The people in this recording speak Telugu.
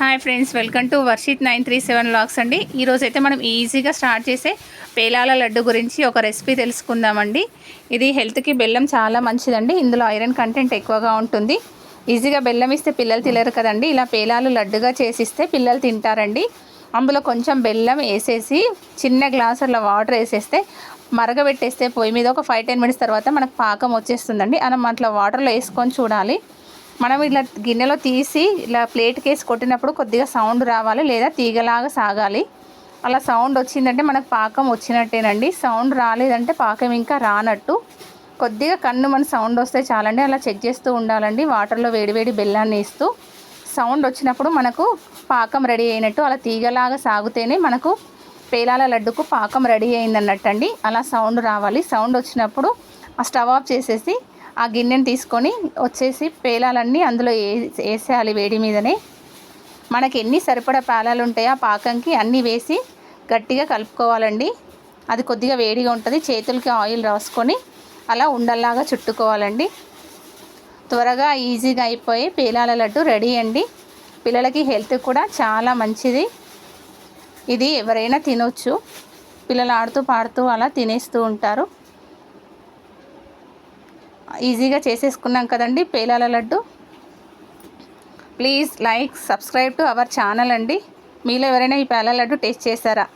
Hi friends welcome to Varshith nine three seven lakhs అండి. ఈరోజు అయితే మనం ఈజీగా స్టార్ట్ చేసే పేలాల లడ్డు గురించి ఒక రెసిపీ తెలుసుకుందామండి. ఇది హెల్త్కి బెల్లం చాలా మంచిదండి. ఇందులో ఐరన్ కంటెంట్ ఎక్కువగా ఉంటుంది. ఈజీగా బెల్లం ఇస్తే పిల్లలు తినరు కదండి. ఇలా పేలాలు లడ్డుగా చేసిస్తే పిల్లలు తింటారండి. అందులో కొంచెం బెల్లం వేసేసి చిన్న గ్లాసుల వాటర్ వేసేస్తే మరగబెట్టేస్తే పొయ్యి మీద ఒక ఫైవ్ టెన్ మినిట్స్ తర్వాత మనకు పాకం వచ్చేస్తుందండి. మనం అట్లా వాటర్లో వేసుకొని చూడాలి. మనం ఇలా గిన్నెలో తీసి ఇలా ప్లేట్కి వేసి కొట్టినప్పుడు కొద్దిగా సౌండ్ రావాలి లేదా తీగలాగా సాగాలి. అలా సౌండ్ వచ్చిందంటే మనకు పాకం వచ్చినట్టేనండి. సౌండ్ రాలేదంటే పాకం ఇంకా రానట్టు. కొద్దిగా కన్ను మన సౌండ్ వస్తే చాలండి. అలా చెక్ చేస్తూ ఉండాలండి. వాటర్లో వేడివేడి బెల్లాన్ని వేస్తూ సౌండ్ వచ్చినప్పుడు మనకు పాకం రెడీ అయినట్టు అలా తీగలాగా సాగుతేనే మనకు పేలాల లడ్డుకు పాకం రెడీ అయిందన్నట్టండి. అలా సౌండ్ రావాలి. సౌండ్ వచ్చినప్పుడు ఆ స్టవ్ ఆఫ్ చేసేసి ఆ గిన్నెని తీసుకొని వచ్చేసి పేలాలన్నీ అందులో వేసేయాలి వేడి మీదనే. మనకి ఎన్ని సరిపడా పేలాలు ఉంటాయో ఆ పాకంకి అన్నీ వేసి గట్టిగా కలుపుకోవాలండి. అది కొద్దిగా వేడిగా ఉంటుంది. చేతులకి ఆయిల్ రాసుకొని అలా ఉండల్లాగా చుట్టుకోవాలండి. త్వరగా ఈజీగా అయిపోయి పేలాల లడ్డు రెడీ అండి. పిల్లలకి హెల్త్ కూడా చాలా మంచిది. ఇది ఎవరైనా తినొచ్చు. పిల్లలు ఆడుతూ పాడుతూ అలా తినేస్తూ ఉంటారు. ఈజీగా చేసేసుకున్నాం కదండి పేలాల laddu. Please like subscribe to our channel అండి. మీలో ఎవరైనా ఈ పేలాల లడ్డు టేస్ట్ చేశారా?